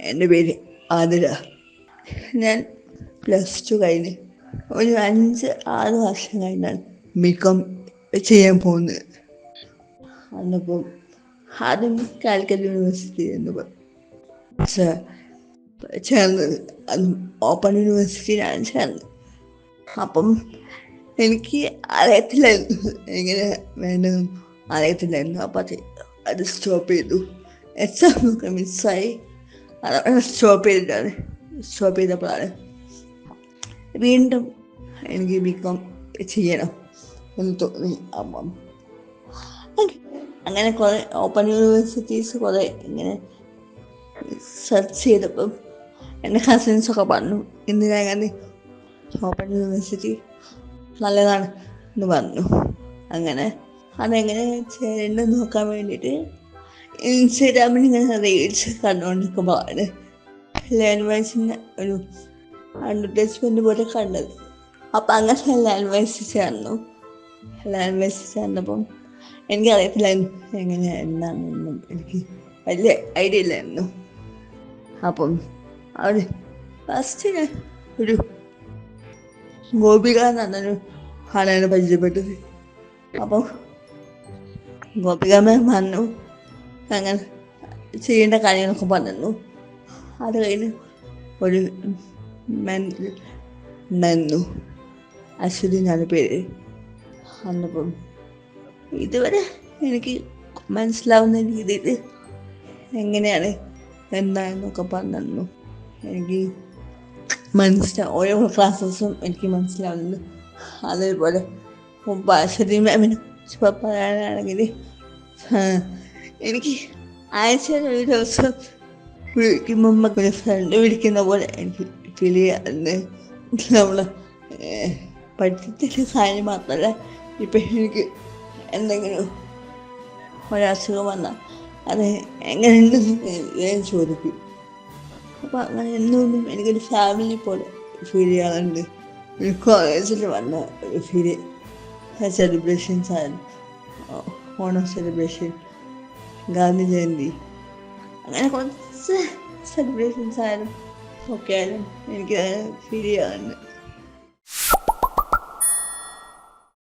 എന്റെ പേര് ആതിര. ഞാൻ പ്ലസ് ടു കഴിഞ്ഞ് ഒരു അഞ്ച് ആറ് വർഷം കഴിഞ്ഞാണ് ബികോം ചെയ്യാൻ പോകുന്നത്. അന്നപ്പം ആദ്യം കാലിക്കറ്റ് യൂണിവേഴ്സിറ്റി എന്ന് സർ ചേർന്നത് അതും ഓപ്പൺ യൂണിവേഴ്സിറ്റിയിലാണ് ചേർന്നത്. അപ്പം എനിക്ക് അറിയത്തില്ലായിരുന്നു എങ്ങനെ വേണ്ടതെന്ന് അറിയത്തില്ലായിരുന്നു. അപ്പം അത് സ്റ്റോപ്പ് ചെയ്തു. എക്സാം ഒക്കെ മിസ്സായി. സ്റ്റോപ്പ് ചെയ്തിട്ടാണ്. സ്റ്റോപ്പ് ചെയ്തപ്പോഴാണ്. വീണ്ടും എനിക്ക് ബികോം ചെയ്യണം എന്ന് തോന്നി. അപ്പം അങ്ങനെ കുറേ ഓപ്പൺ യൂണിവേഴ്സിറ്റീസ് കുറേ ഇങ്ങനെ സെർച്ച് ചെയ്തപ്പം എന്റെ കസിൻസൊക്കെ പറഞ്ഞു അങ്ങനെ ഓപ്പൺ യൂണിവേഴ്സിറ്റി നല്ലതാണ് എന്ന് പറഞ്ഞു. അങ്ങനെ അതെങ്ങനെ ചേരേണ്ടത് നോക്കാൻ വേണ്ടിയിട്ട് ഇൻസ്റ്റാഗ്രാമിൽ ഇങ്ങനെ റീൽസ് കണ്ടുകൊണ്ടിരിക്കുമ്പോഴാണ് ലാൻഡ്വൈസിന്റെ ഒരു അഡ്വർടൈസ്മെന്റ് പോലെ കണ്ടത്. അപ്പം അങ്ങനെ ലാൻഡ്വൈസ് ചേർന്നു. ലാൻഡ്വൈസ് ചേർന്നപ്പം എനിക്കറിയത്തില്ല എങ്ങനെ എന്താണെന്നും എനിക്ക് വലിയ ഐഡിയ ഇല്ലായിരുന്നു. അപ്പം അവിടെ ഫസ്റ്റ് ഞാൻ ഒരു ഗോപിക എന്ന് പറഞ്ഞൊരു ആളാണ് പരിചയപ്പെട്ടത്. അപ്പം ഗോപിക മാം വന്നു. അങ്ങനെ ചെയ്യേണ്ട കാര്യങ്ങളൊക്കെ പറഞ്ഞു അത് കഴിഞ്ഞ് ഒരു മെൻ ഉണ്ടായിരുന്നു. അശ്വതി എന്നാണ് പേര്. അന്നപ്പം ഇതുവരെ എനിക്ക് മനസ്സിലാവുന്ന രീതിയിൽ എങ്ങനെയാണ് എന്താണെന്നൊക്കെ പറഞ്ഞു എനിക്ക് മനസ്സിലാ ഓരോ ക്ലാസ്സസും എനിക്ക് മനസ്സിലാവുന്നുണ്ട്. അതേപോലെ അശ്വതി മാമിനെ പറയാനാണെങ്കിൽ എനിക്ക് ആഴ്ചയിൽ ഒരു ദിവസം വിളിക്കുമ്പോൾ ഒരു ഫ്രണ്ട് വിളിക്കുന്ന പോലെ എനിക്ക് ഫീൽ ചെയ്യാറുണ്ട്. നമ്മൾ പഠിത്തത്തിന്റെ സാധനം മാത്രമല്ല ഇപ്പം എനിക്ക് എന്തെങ്കിലും ഒരസുഖം വന്നാൽ അത് എങ്ങനെയുണ്ടെന്ന് ചോദിക്കും. അപ്പോൾ അങ്ങനെ എന്തുകൊണ്ടും എനിക്കൊരു ഫാമിലി പോലെ ഫീൽ ചെയ്യാറുണ്ട്. ഒരു കോളേജിൽ വന്ന ഒരു ഫീൽ സെലിബ്രേഷൻസ് ആയിരുന്നു ഓണം സെലിബ്രേഷൻ ഗാന്ധി ജയന്തി. അങ്ങനെ കുറച്ച് സെലിബ്രേഷൻസ് ആയാലും ഒക്കെ ആയാലും എനിക്ക് ഫീൽ ചെയ്യാറുണ്ട്.